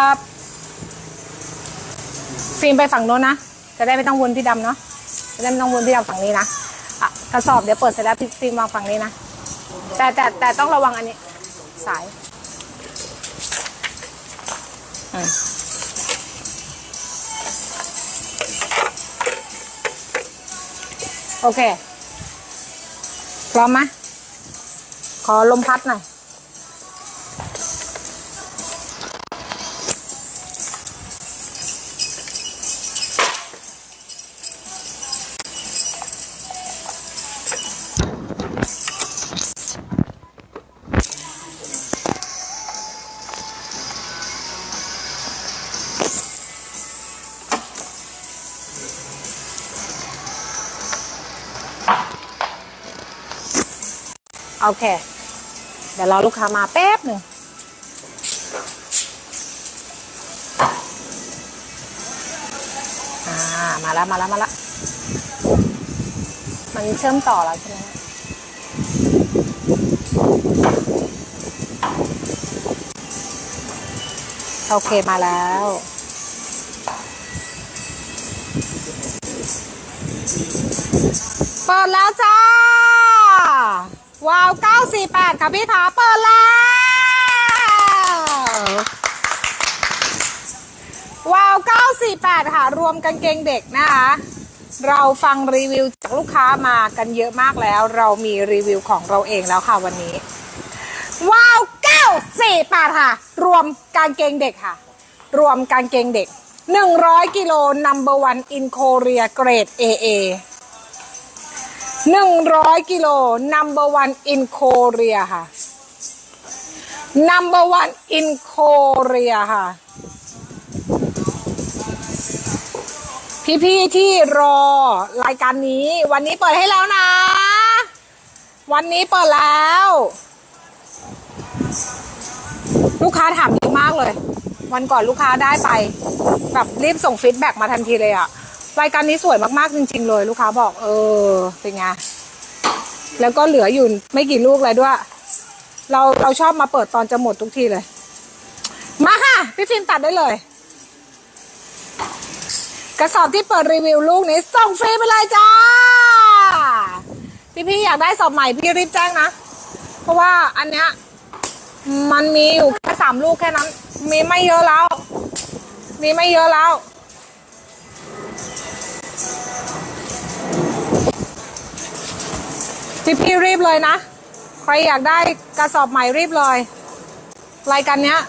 ครับฟิล์มไปฝั่งโน้นนะ จะได้ไม่ต้องวนพี่ดำเนาะ จะได้ไม่ต้องวนพี่ดำฝั่งนี้นะอะกระสอบเดี๋ยวเปิดเสร็จแล้วฟิล์มวางฝั่งนี้นะ แต่แต่แต่ต้องระวังอันนี้ สายอืมโอเค พร้อมไหมขอลมพัดหน่อย โอเค เดี๋ยวรอลูกค้ามาแป๊บหนึ่งอ่ามาแล้วมาแล้วมาแล้วมันเชื่อมต่อแล้วใช่ไหมโอเคมาแล้วเปิดแล้ว ว้าว 948 ค่ะพี่ขาเปิดแล้วว้าว 948 ค่ะ รวมกางเกงเด็กนะคะ เราฟังรีวิวจากลูกค้ามากันเยอะมากแล้ว เรามีรีวิวของเราเองแล้วค่ะวันนี้ว้าว 948 ค่ะ รวมกางเกงเด็กค่ะ รวมกางเกงเด็ก 100 กิโล number one in Korea เกรด AA หนึ่งร้อยกิ โล number one in Korea ค่ะ number one in Korea ค่ะ พี่ๆที่รอรายการนี้ วันนี้เปิดให้แล้วนะ วันนี้เปิดแล้ว ลูกค้าถามเยอะมากเลย วันก่อนลูกค้าได้ไป แบบรีบส่งฟีดแบ็กมาทันทีเลยอะ รายการนี้สวยมากๆจริง ๆ เลยลูกค้าบอก เออเป็นไงแล้วก็เหลืออยู่ไม่กี่ลูกเลยด้วย เราเราชอบมาเปิดตอนจะหมดทุกทีเลย มาค่ะ พี่ฟิล์มตัดได้เลย กระสอบที่เปิดรีวิวลูกนี้ส่งฟรีไปเลยจ้า พี่พี่ๆอยากได้สอบใหม่พี่รีบแจ้งนะ เพราะว่าอันเนี้ยมันมีอยู่แค่สามลูกแค่นั้น มีไม่เยอะแล้ว มีไม่เยอะแล้ว พี่พี่รีบเลยนะ ใครอยากได้กระสอบใหม่รีบเลย รายการเนี้ย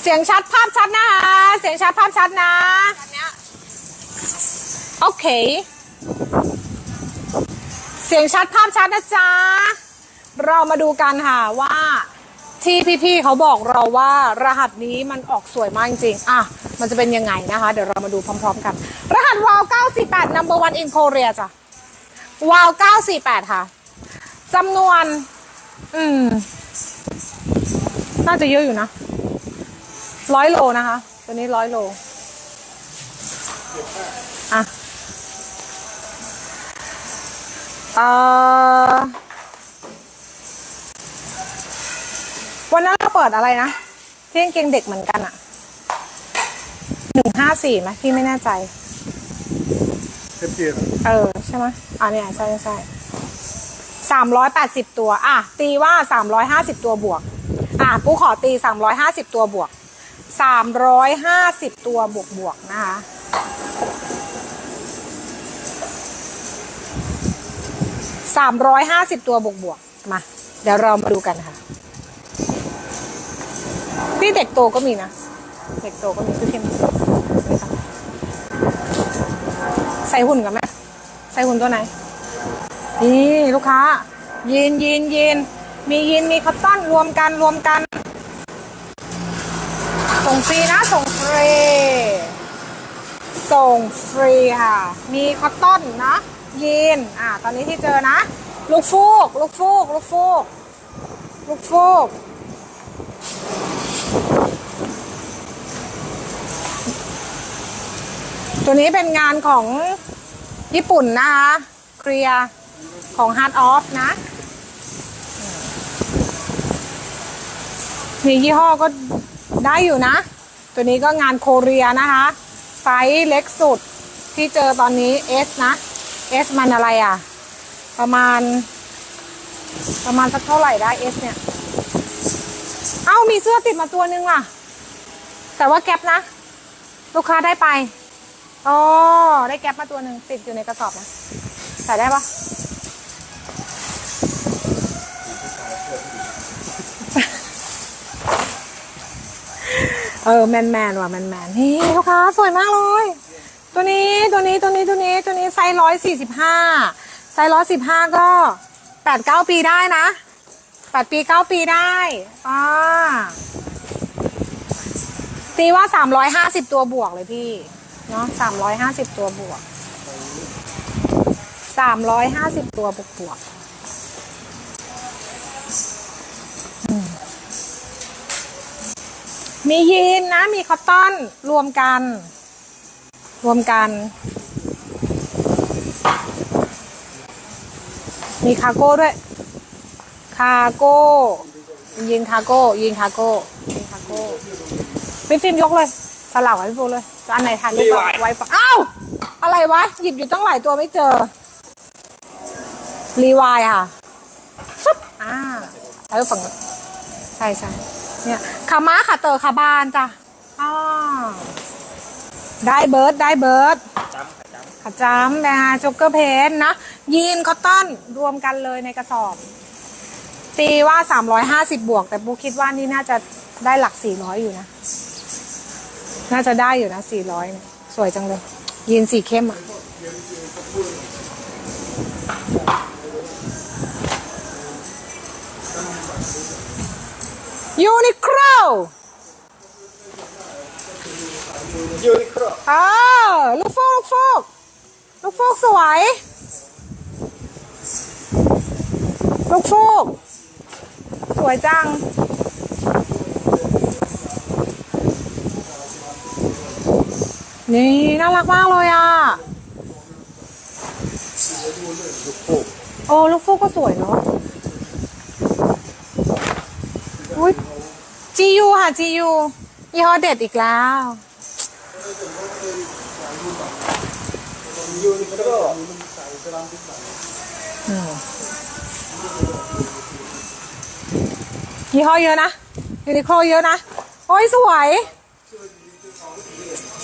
เสียงชัดภาพชัดนะคะ เสียงชัดภาพชัดนะโอเค เสียงชัดภาพชัดนะจ๊ะ เรามาดูกันค่ะว่า ที่พี่ๆเขาบอกเราว่ารหัสนี้มันออกสวยมากจริงๆ อะ มันจะเป็นยังไงนะคะ เดี๋ยวเรามาดูพร้อมๆกัน รหัสวาว948 number one in Korea จ้ะวาว948 ค่ะจำนวน อืม น่าจะเยอะอยู่นะร้อยโลนะคะ ตัวนี้ร้อยโล อะ เอ่อ วันนั้นเราเปิดอะไรนะที่กางเกงเด็กเหมือนกันอะหนึ่งห้าสี่ไหมพี่ไม่แน่ใจเทียบเทียบเออ ใช่ไหมอ่าเนี่ยใช่ใช่ใช่สามร้อยแปดสิบตัว อะ ตีว่าสามร้อยห้าสิบตัวบวก อะปูขอตีสามร้อยห้าสิบตัวบวกสามร้อยห้าสิบตัวบวกบวกนะคะ สามร้อยห้าสิบตัวบวกบวกมา เดี๋ยวเรามาดูกันค่ะ พี่เด็กโตก็มีนะ เด็กโตก็มีพี่พิมใส่หุ่นกันไหมใส่หุ่นตัวไหน นี่ลูกค้ายีนยีนยีนมียีนมีคอตตอนรวมกันรวมกัน ส่งฟรีนะส่งฟรีส่งฟรีค่ะ มีคอตตอนนะยีนอ่าตอนนี้ที่เจอนะ ลูกฟูก ลูกฟูก ลูกฟูก ลูกฟูก ตัวนี้เป็นงานของญี่ปุ่นนะคะเคลียของ Hard Off นะมียี่ห้อก็ได้อยู่นะ ตัวนี้ก็งานโคเรียนะคะ ไซส์เล็กสุดที่เจอตอนนี้ S นะ S มันอะไรอะ ประมาณ ประมาณสักเท่าไหร่ได้ S เนี่ย เอ้ามีเสื้อติดมาตัวนึงอะ แต่ว่าแก๊ปนะ ลูกค้าได้ไป โอ๋อได้แก๊ปมาตัวหนึ่งติดอยู่ในกระสอบนะใส่ได้ปะเออแมนแมนว่ะแมนแมนนี่ลูกค้าสวยมากเลย ตัวนี้ตัวนี้ตัวนี้ตัวนี้ตัวนี้ไซส์ร้อยสี่สิบห้าไซส์ร้อยสิบห้าก็แปดเก้าปีได้นะแปดปีเก้าปีได้อ่าตีว่าสามร้อยห้าสิบตัวบวกเลยพี่ เนาะสามร้อยห้าสิบตัวบวกสามร้อยห้าสิบตัวบวกบวกมียีนนะ มีคอตตอนรวมกัน รวมกัน มีคาร์โก้ด้วย คาร์โก้ยิงคาร์โก้ยิงคาร์โก้ยิงคาร์โก้พี่ฟิล์มยกเลย สลับไว้พี่ฟูเลยจะอันไหนถ่ายรูปก่อนไว้ปะอ้าวอะไรวะ หยิบอยู่ตั้งหลายตัวไม่เจอ รีวายค่ะฟึบอ่าแล้วฝั่งนู้นใช่ใช่เนี่ยขาม้าขาเตอขาบานจ้ะอ๋อได้เบิร์ดได้เบิร์ดจำจำขาจ้ำนะจ็กเกอร์เพนนะ ยีนคอตตอนรวมกันเลยในกระสอบ ตีว่า 350 บวก แต่ปูคิดว่านี่น่าจะได้หลัก 400 อยู่นะ น่าจะได้อยู่นะ400เนี่ยสวยจังเลย ยีนสีเข้มอะ ยูนิโคลยูนิโคลเออลูกโฟกลูกโฟกลูกโฟกสวยลูกโฟกสวยจัง นี่น่ารักมากเลยอะ โอ้ลูกฟูกก็สวยเนาะอุ้ยจียูค่ะจียูยี่ห้อเด็ดอีกแล้วยี่ห้อเยอะนะยูนิโคลเยอะนะ โอ้ยสวย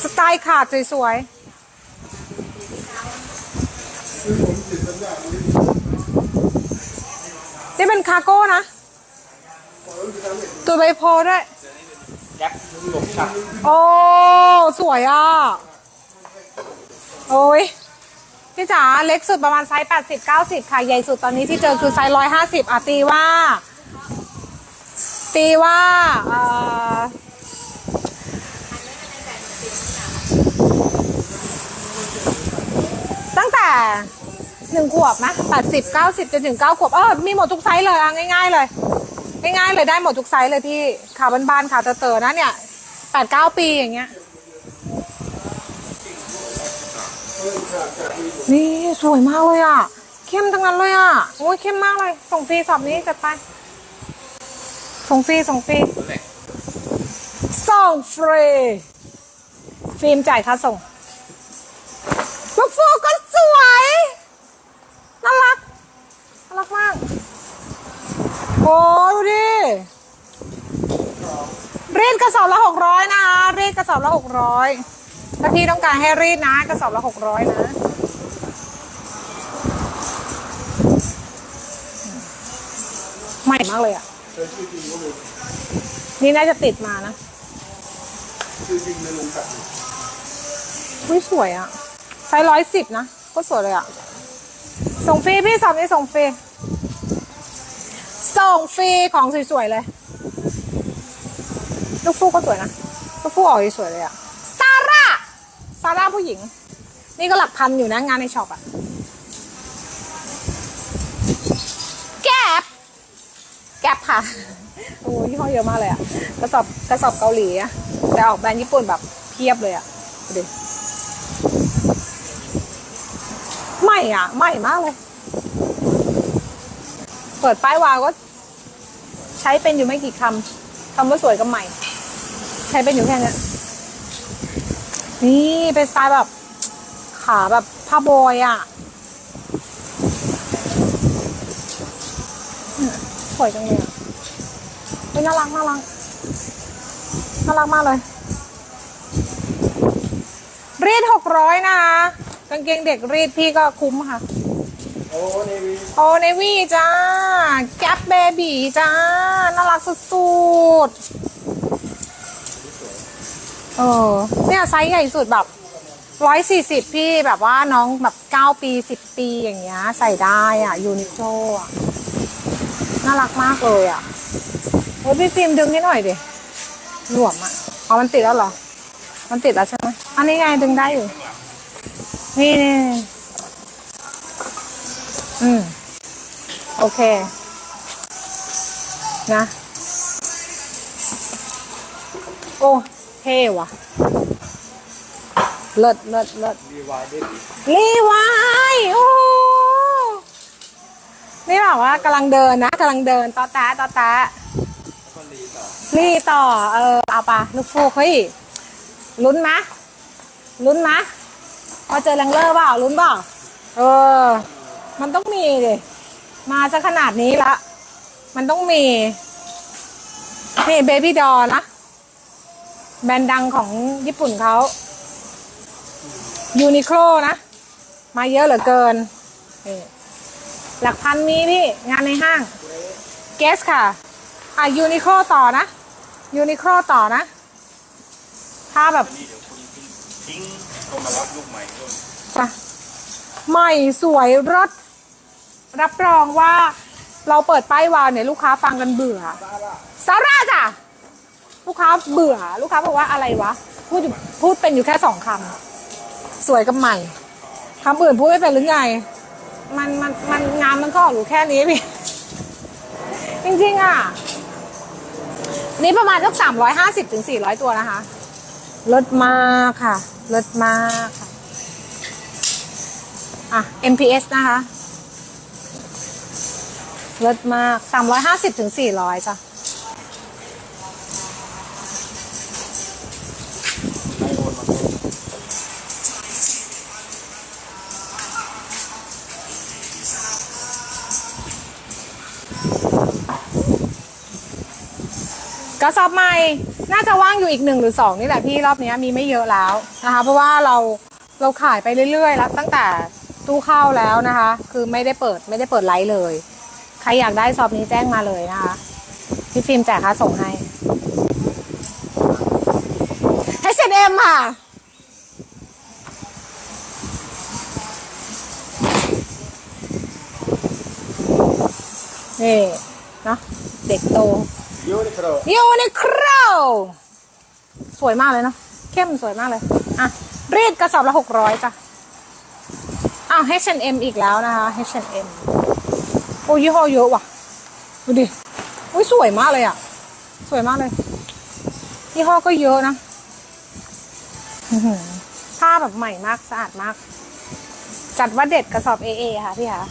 สไตล์ขาดสวยๆนี่เป็นคาร์โก้นะ ตัวใบโพด้วยยักษ์หลบฉับโอ้ สวยอะ โอ้ยพี่จ๋าเล็กสุดประมาณไซส์ 80 90 ค่ะ ใหญ่สุดตอนนี้ที่เจอคือไซส์ 150 อะ ตีว่า ตีว่าเอ่อ ตั้งแต่หนึ่งขวบนะ80 90จนถึง9ขวบเออมีหมดทุกไซส์เลยอะง่าย ๆ เลย ง่ายๆเลยได้หมดทุกไซส์เลยพี่ขาบานๆขาเต๋อๆนะเนี่ยแปดเก้าปีอย่างเงี้ย นี่สวยมากเลยอะ เข้มทั้งนั้นเลยอะโอ้ยเข้มมากเลย ส่งฟรีสอบนี้จัดไป ส่งฟรีส่งฟรีส่งฟรี ฟิล์มจ่ายค่าส่งลูกฟูกก็สวย น่ารัก น่ารักมาก โอ้ดูดิรีดกระสอบละหกร้อยนะคะรีดกระสอบละหกร้อยถ้าพี่ต้องการให้รีดนะ กระสอบละหกร้อยนะใหม่มากเลยอะนี่น่าจะติดมานะชื่อจริงในวงการ อุ้ยสวยอะไซส์ร้อยสิบนะ ก็สวยเลยอะส่งฟรีพี่สอบนี้ส่งฟรี ส่งฟรีของสวยๆเลย ลูกฟูกก็สวยนะ ลูกฟูกออกสวยเลยอะซาร่า ซาร่าผู้หญิง นี่ก็หลักพันอยู่นะ งานในช็อปอะแก๊ปแก๊ปค่ะ โอ้ยยี่ห้อเยอะมากเลยอะกระสอบกระสอบเกาหลีอะแต่ออกแบรนด์ญี่ปุ่นแบบเพียบเลยอะดู ม่อะใหม่มากเลย เปิดป้ายวาวก็ ใช้เป็นอยู่ไม่กี่คคำว่าสวยกับใหม่ ใช้เป็นอยู่แค่นี้นี่เป็นสไตล์แบบ ขาแบบผ้าบอยอะสวยจังเลยอะเฮ้ยน่ารักน่ารักน่ารักมากเลยรีดหกร้อยนะคะ กางเกงเด็กรีดพี่ก็คุ้มค่ะ โอ้เนวีโอเนวี่จ้า แก๊ปเบบีจ้า น่ารักสุดๆเออเนี่ยไซส์ใหญ่สุดแบบร้อยสี่สิบพี่แบบว่าน้องแบบเก้าปีสิบปีอย่างเงี้ย ใส่ได้อะ ยูนิโคลอะ น่ารักมากเลยอะโอ้ยพี่ฟิล์มดึงให้หน่อยดิหลวมอะ อ๋อ มันติดแล้วเหรอ มันติดแล้วใช่ไหมอันนี้ไงดึงได้อยู่ นี่นี่นี่อืม โอเค นะ โอ้ เท่ว่ะ เลิศเลิศเลิศรีวายเด็กรีวายโอ้นี่แบบว่ากำลังเดินนะกำลังเดินต่อแตะต่อแตะแล้วก็รีต่อรีต่อ เออ เอาปะลูกฟูกเฮ้ยลุ้นไหมลุ้นไห มพอเจอแรงเลอร์เปล่าลุ้นเปล่าเออ มันต้องมีดิมาซะขนาดนี้ละ มันต้องมี นี่เบบี้ดอนะ แบรนด์ดังของญี่ปุ่นเขายูนิโคลนะ มาเยอะเหลือเกินนี่หลักพันมีพี่ งานในห้างเกสค่ะ อะยูนิโคลต่อนะยูนิโคลต่อนะ ถ้าแบบทิ้งก็มารับลูกใหม่ ด้วยจ้ะใหม่สวยรถรับรองว่าเราเปิดป้ายวาวเนี่ยลูกค้าฟังกันเบื่อซาร่าจ้ะลูกค้าเบื่อ ลูกค้าบอกว่าอะไรวะ พูดอยู่พูดเป็นอยู่แค่สองคำสวยกับใหม่คำอื่นพูดไม่เป็นหรือไง มันมันมันงานมันก็ออกอยู่แค่นี้พี่จริงๆอะ นี่ประมาณสักสามร้อยห้าสิบถึงสี่ร้อยตัวนะคะลดมากค่ะลดมาก อะ MPS นะคะเลดมากสามร้อยห้าสิบถึงสี่ร้อยจ้ะให้โอนมาเป็นกระสอบใหม่น่าจะว่างอยู่อีกหนึ่งหรือสองนี่แหละพี่รอบนี้มีไม่เยอะแล้วนะคะ เพราะว่าเราเราขายไปเรื่อยๆ แล้วตั้งแต่ ตู้เข้าแล้วนะคะ คือไม่ได้เปิดไม่ได้เปิดไลฟ์เลย ใครอยากได้ซอบนี้แจ้งมาเลยนะคะพี่ฟิล์มแจกค่าส่งให้ H&M ค่ะ นี่เนาะเด็กโตยูนิโคลยูนิโคลสวยมากเลยเนาะเข้มสวยมากเลย อะ รีดกระสอบละหกร้อยจ้ะ อ้าว H&M อีกแล้วนะคะ H&M โอ้ยี่ห้อเยอะว่ะ ดูดิอุ้ยสวยมากเลยอะ สวยมากเลย ยี่ห้อก็เยอะนะผ้าแบบใหม่มากสะอาดมาก จัดว่าเด็ดกระสอบ AA ค่ะพี่คะ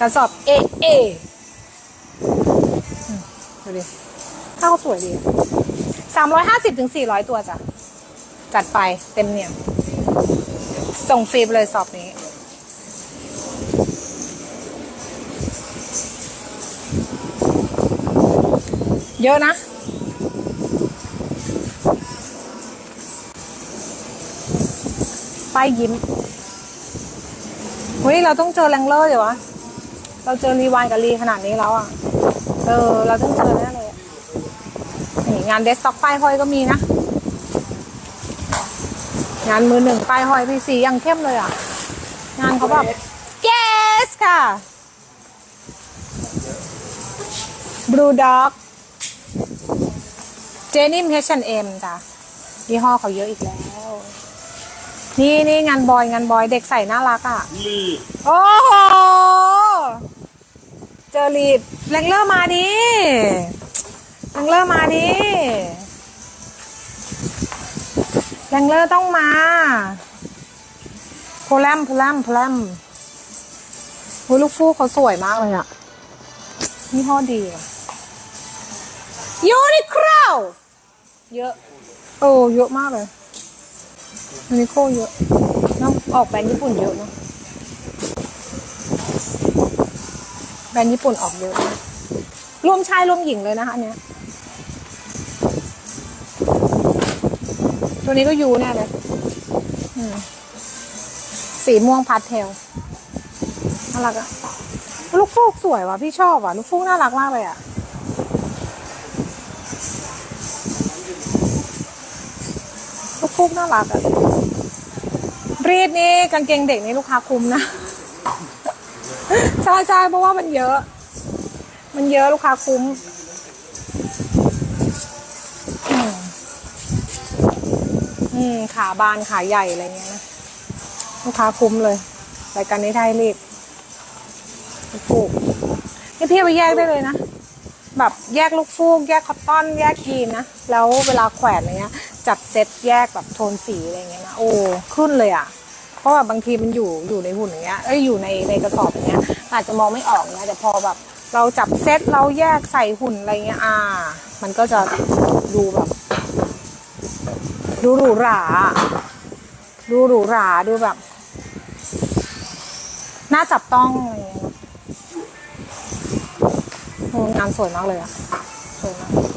กระสอบ AA อืมดูดิข้าวสวยดีสามร้อยห้าสิบถึงสี่ร้อยตัวจ้ะ จัดไปเต็มเนี่ย ส่งฟรีไปเลยสอบนี้ เยอะนะป้ายยิ้มเฮ้ยเราต้องเจอแรงเลอร์เดี๋ยววะ เราเจอรีวายกับรีขนาดนี้แล้วอะ เออ เราต้องเจอแน่เลยนี่งานเดสต็อกป้ายห้อยก็มีนะ งานมือหนึ่งป้ายห้อยพี่สียังเข้มเลยอะ งานเขาแบบ yes ค่ะ Blue Dog เจนิม H&M จ้ะยี่ห้อเขาเยอะอีกแล้ว นี่นี่งานบอยงานบอยเด็กใส่น่ารักอะ ลีโอ้โห เจอรีดแรงเลอร์มาดิแรงเลอร์มาดิแรงเลอร์ต้องมาโพแลมโพแลมโพแลมหูลูกฟูกเขาสวยมากเลยอะนี่ห้อดีอะยูนิโคล เยอะ โอ้เยอะมากเลยยูนิโคเยอะเนอะออกแบรนด์ญี่ปุ่นเยอะเนอะแบรนด์ญี่ปุ่นออกเยอะมากรวมชายรวมหญิงเลยนะคะอันเนี้ย ตัวนี้ก็ยูแน่เลยสีม่วงพาสเทลน่ารักอะลูกฟูกสวยว่ะพี่ชอบว่ะ ลูกฟูกน่ารักมากเลยอะ ฟูกน่ารักอะรีดนี่กางเกงเด็กนี่ลูกค้าคุ้มนะใช่ใช่เพราะว่ามันเยอะ มันเยอะลูกค้าคุ้มอืมอืมขาบานขาใหญ่อะไรเงี้ยนะลูกค้าคุ้มเลยรายการนี้ไทยรีบฟูกนี่พี่ไปแยกได้เลยนะแบบแยกลูกฟูก แยกคอตตอน แยกยีนนะ แล้วเวลาแขวนอะไรเงี้ย จัดเซตแยกแบบโทนสีอะไรเงี้ยนะโอ้ขึ้นเลยอะ เพราะว่าบางทีมันอยู่อยู่ในหุ่นอย่างเงี้ยเอ้ยอยู่ในในกระสอบอย่างเงี้ย อาจจะมองไม่ออกเงี้ยแต่พอแบบเราจับเซตเราแยกใส่หุ่นอะไรเงี้ยอ่า มันก็จะดูแบบ ดูหรูหราดูหรูหราดูแบบน่าจับต้องอะไรเงี้ยงานสวยมากเลยอะสวยมาก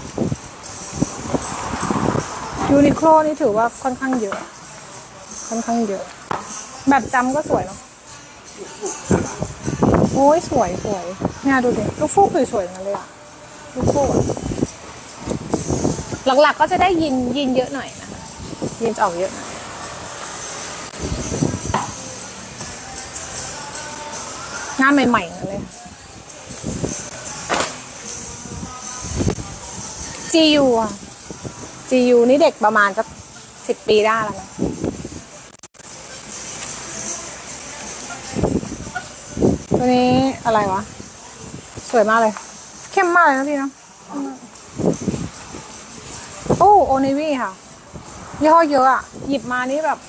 ยูนิโคลนี่ถือว่าค่อนข้างเยอะ ค่อนข้างเยอะ แบบจำก็สวยเนาะโอ้ยสวยสวยเนี่ยดูดิลูกฟูกสวยๆเงนั้นเลยอะลูกฟูกหลักๆก็จะได้ยินยินเยอะหน่อยนะยีนจะออกเยอะนะงานใหม่ๆนั่นเลย GU อะ GU นี่เด็กประมาณสักสิบปีได้แล้วนะตัวนี้อะไรวะ สวยมากเลย เข้มมากเลยนะพี่เนาะโอ้โอนิวี่ค่ะยี่ห้อเยอะอะหยิบมานี่แบบ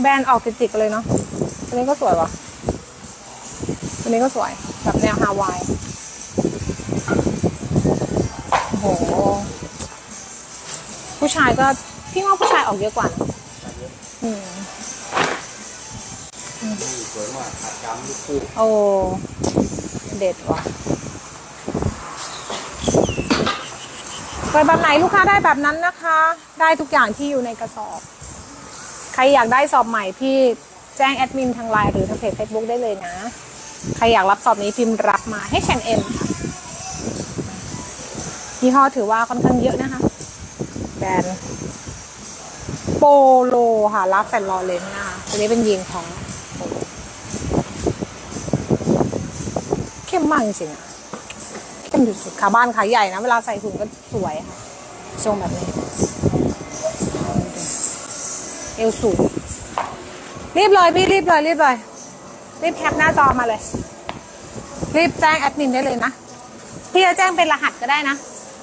แบรนด์ออกติดๆเลยเนาะตัวนี้ก็สวยว่ะตัวนี้ก็สวย แบบแนวฮาวาย ผู้ชายก็พี่ว่าผู้ชายออกเยอะกว่านะอืมสวยมากขาดกำลูกคู่โอ้เด็ดว่ะเปิดแบบไหนลูกค้าได้แบบนั้นนะคะ ได้ทุกอย่างที่อยู่ในกระสอบ ใครอยากได้สอบใหม่พี่แจ้งแอดมินทางไลน์หรือทางเพจ Facebook ได้เลยนะ ใครอยากรับสอบนี้พิมพ์รับมา H&M ค่ะยี่ห้อถือว่าค่อนข้างเยอะนะคะ แบรนด์โปโลค่ะลาฟแฟนลอเลนนะคะตัวนี้เป็นยีนของเข้มมากจริงๆอะเข้มสุดๆขาบ้านขาใหญ่นะ เวลาใส่ถุงก็สวยค่ะทรงแบบนี้ เอวสูงรีบเลยพี่รีบเลยรีบเลยรีบแคปหน้าจอมาเลย รีบแจ้งแอดมินได้เลยนะ พี่จะแจ้งเป็นรหัสก็ได้นะ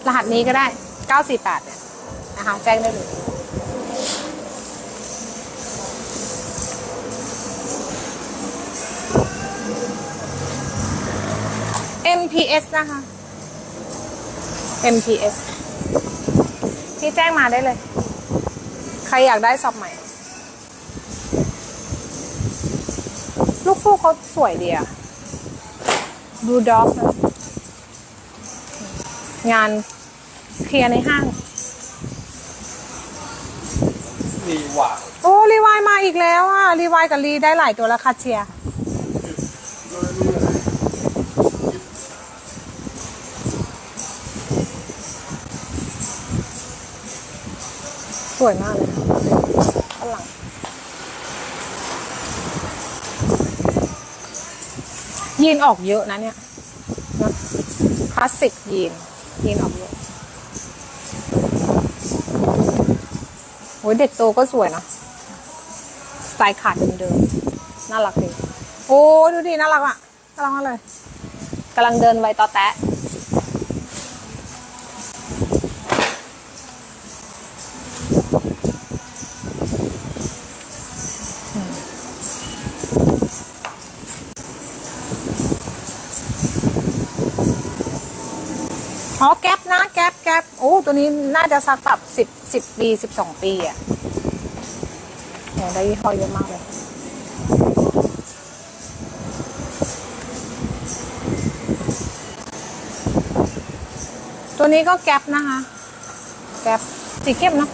รหัสนี้ก็ได้ 948เนี่ย นะคะ แจ้งได้เลย MPS นะคะ MPS พี่แจ้งมาได้เลย ใครอยากได้สอบใหม่ ลูกฟูกเขาสวยดีอะดูด็อกนะงานเคลียร์ในห้างีวานโอ้รีวายมาอีกแล้วอะรีวายกับรีได้หลายตัวแล้วค่ะเชียร์สวยมากเลยฝรั่งยีนออกเยอะนะเนี่ยคลาสสิกยีนยีนออกเยอะ โอ้ยเด็กโตก็สวยนะสไตล์ขาดเดิมๆน่ารักดีโอ้ดูดีน่ารักอะน่ารักมากเลยกำลังเดินไวต่อแตะ กก๊ปนะแก๊ปแก๊ปโอ้ตัวนี้น่าจะสักแบบสิบสิบปีสิบสองปีอะโอ้ได้ยี่ห้อเยอะมากเลยตัวนี้ก็แก๊ปนะคะ แก๊ปสีเข้มเนะ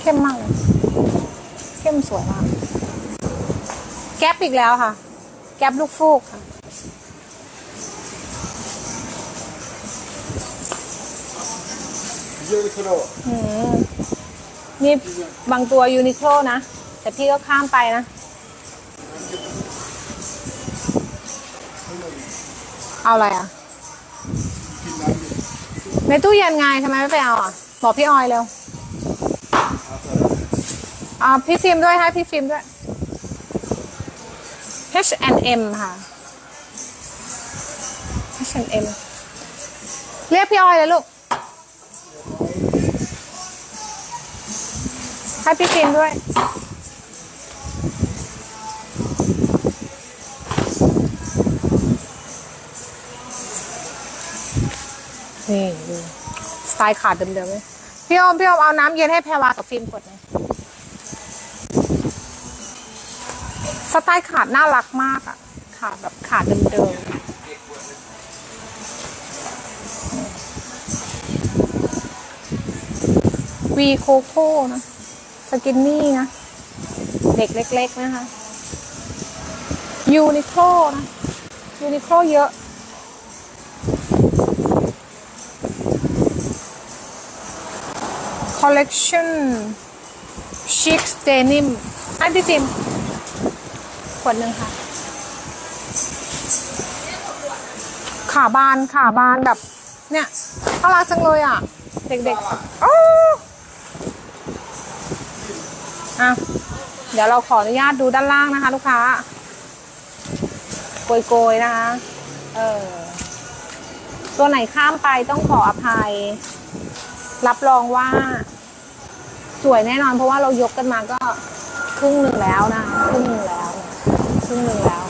เข้มมากเลยเข้มสวยมาก แก๊ปอีกแล้วค่ะ แก๊ปลูกฟูกค่ะ ยอะเลยครับอืมนี่บางตัวยูนิโคลนะ แต่พี่ก็ข้ามไปนะ เอาอะไรอะ ในตู้เย็นไงทำไมไม่ไปเอาอะ บอกพี่ออยเร็วอ่าพี่ฟิล์มด้วยให้พี่ฟิล์มด้วย H&M ค่ะ H&M เรียกพี่ออยเลยลูก ให้พี่ฟิล์มด้วย นี่ดูสไตล์ขาดเดิมๆเลยพี่อมพี่ออมเอาน้ำเย็นให้แพรวากับฟิล์มกดหน่อยสไตล์ขาดน่ารักมากอะขาดแบบขาดเดิมๆวีโคโค่นะ สกินนี่นะ เด็กเล็ก ๆ นะคะยูนิโคลนะยูนิโคลเยอะ collection chic denim ให้พี่ฟิมขวดหนึ่งค่ะ ขาบานขาบานแบบ เนี่ยน่ารักจังเลยอะ เด็กๆโอ้ อะเดี๋ยวเราขออนุญาตดูด้านล่างนะคะ ลูกค้าโกยๆนะคะ เออตัวไหนข้ามไปต้องขออภัย รับรองว่า สวยแน่นอนเพราะว่าเรายกกันมาก็ครึ่งหนึ่งแล้วนะครึ่งหนึ่งแล้วครึ่งหนึ่งแล้ว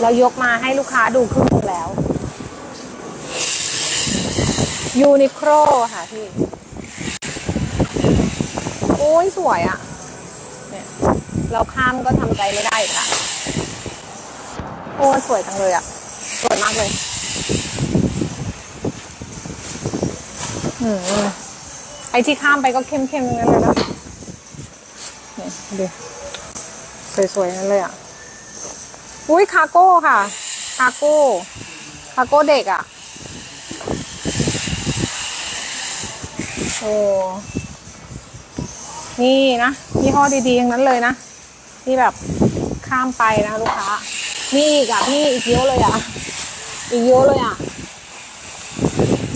เรายกมาให้ลูกค้าดูครึ่งหนึ่งแล้วยูนิโคลค่ะพี่ อ้ยสวยอะ่ะเนี่ยเราข้ามก็ทำใจไม่ได้อีกละโอ้สวยจังเลยอะ่ะ สวยมากเลยอืมไอที่ข้ามไปก็เข้มๆทั้งนั้นเลยนะเนี่ยดูสวยๆนั่นเลยอะอุ้ยคาโก้ค่ะ คาโก้คาโก้เด็กอะโอ้ นี่นะยี่ห้อดีๆทั้งนั้นเลยนะ ที่แบบข้ามไปนะลูกค้านี่อีกอะพี่อีกเยอะเลยอะอีกเยอะเลยอะ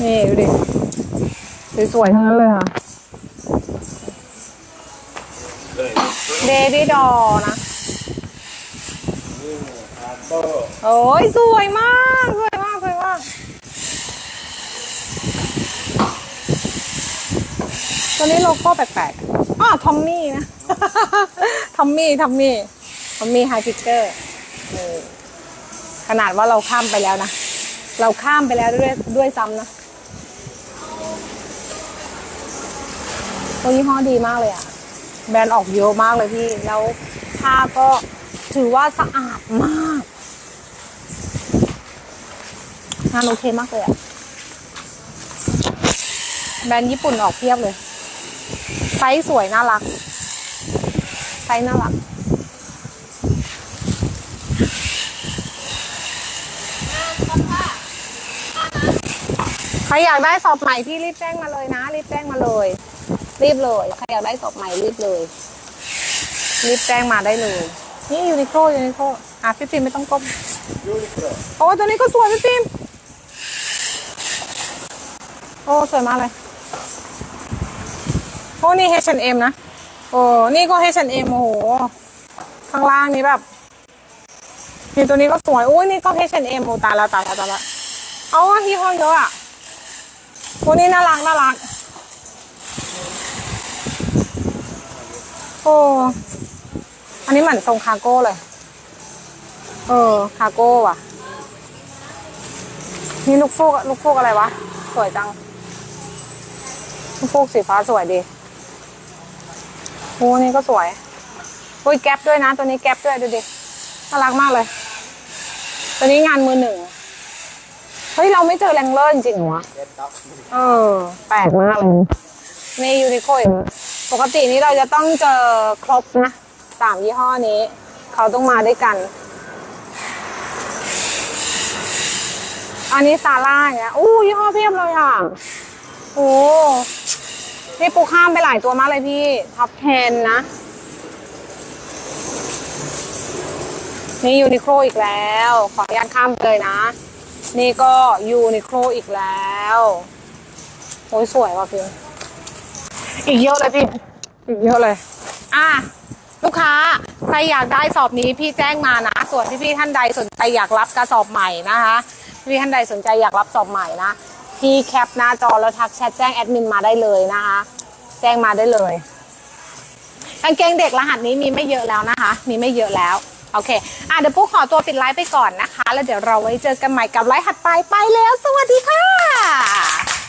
นี่ดูดิสวยๆทั้งนั้นเลยค่ะเลยเบบี้ดอนะโอ้ยสวยมากสวยมากสวยมากตัวนี้โลโก้แปลกๆ อ๋อทอมมี่นะ ทอมมี่ ทอมมี่ ทอมมี่ไฮพิกเกอร์ขนาดว่าเราข้ามไปแล้วนะ เราข้ามไปแล้วด้วยด้วยซ้ำนะตัวยี่ห้อดีมากเลยอะแบรนด์ออกเยอะมากเลยพี่ แล้วผ้าก็ถือว่าสะอาดมาก งานโอเคมากเลยอะแบรนด์ญี่ปุ่นออกเพียบเลย ไซส์สวยน่ารัก ไซส์น่ารัก ใครอยากได้สอบใหม่พี่รีบแจ้งมาเลยนะ รีบแจ้งมาเลย รีบเลย ใครอยากได้สอบใหม่รีบเลย รีบแจ้งมาได้เลย นี่ยูนิโคลยูนิโคลอะพี่ฟิล์มไม่ต้องก้มโคลโอ้ตัวนี้ก็สวยพี่ฟิล์มโอ้สวยมากเลย โอ้นี่ H&M นะ โอ้นี่ก็ H&M โอ้โห ข้างล่างนี้แบบนี่ตัวนี้ก็สวยโอ้ยนี่ก็ H&M โอ้ตายแล้วตายแล้วตายแล้วเอาว่าที่ห้องเยอะอะโอ้นี่น่ารักน่ารัก โอ้ อันนี้เหมือนทรงคาร์โก้เลย เออ คาร์โก้ว่ะ นี่ลูกฟูกลูกฟูกอะไรวะ สวยจัง ลูกฟูกสีฟ้าสวยดี โอ้นี่ก็สวยอุ้ยแก๊ปด้วยนะ ตัวนี้แก๊ปด้วยดูดิน่ารักมากเลย ตัวนี้งานมือหนึ่งเฮ้ย เราไม่เจอแรงเลอร์จริงๆเหรอวะเออ แปลกมากเลยในยูนิโคอีกปกตินี้เราจะต้องเจอครบนะสามยี่ห้อนี้ เขาต้องมาด้วยกัน อันนี้ซาร่าอย่างเงี้ยอู้ยี่ห้อเพียบเลยอะโอ้ นี่ปูข้ามไปหลายตัวมากเลยพี่ท็อป10นะ นี่ยูนิโคลอีกแล้ว ขออนุญาตข้ามไปเลยนะ นี่ก็ยูนิโคลอีกแล้วโอ้ยสวยว่ะพี่อีกเยอะเลยพี่ อีกเยอะเลย อะลูกค้าใครอยากได้สอบนี้พี่แจ้งมานะ ส่วนพี่พี่ๆท่านใดสนใจอยากรับกระสอบใหม่นะคะ พี่ๆท่านใดสนใจอยากรับสอบใหม่นะ ที่แคปหน้าจอแล้วทักแชทแจ้งแอดมินมาได้เลยนะคะ แจ้งมาได้เลยกางเกงเด็กรหัสนี้มีไม่เยอะแล้วนะคะ มีไม่เยอะแล้วโอเค อะเดี๋ยวปุ๊กขอตัวปิดไลฟ์ไปก่อนนะคะ แล้วเดี๋ยวเราไว้เจอกันใหม่กับไลฟ์ถัดไปไปแล้ว สวัสดีค่ะ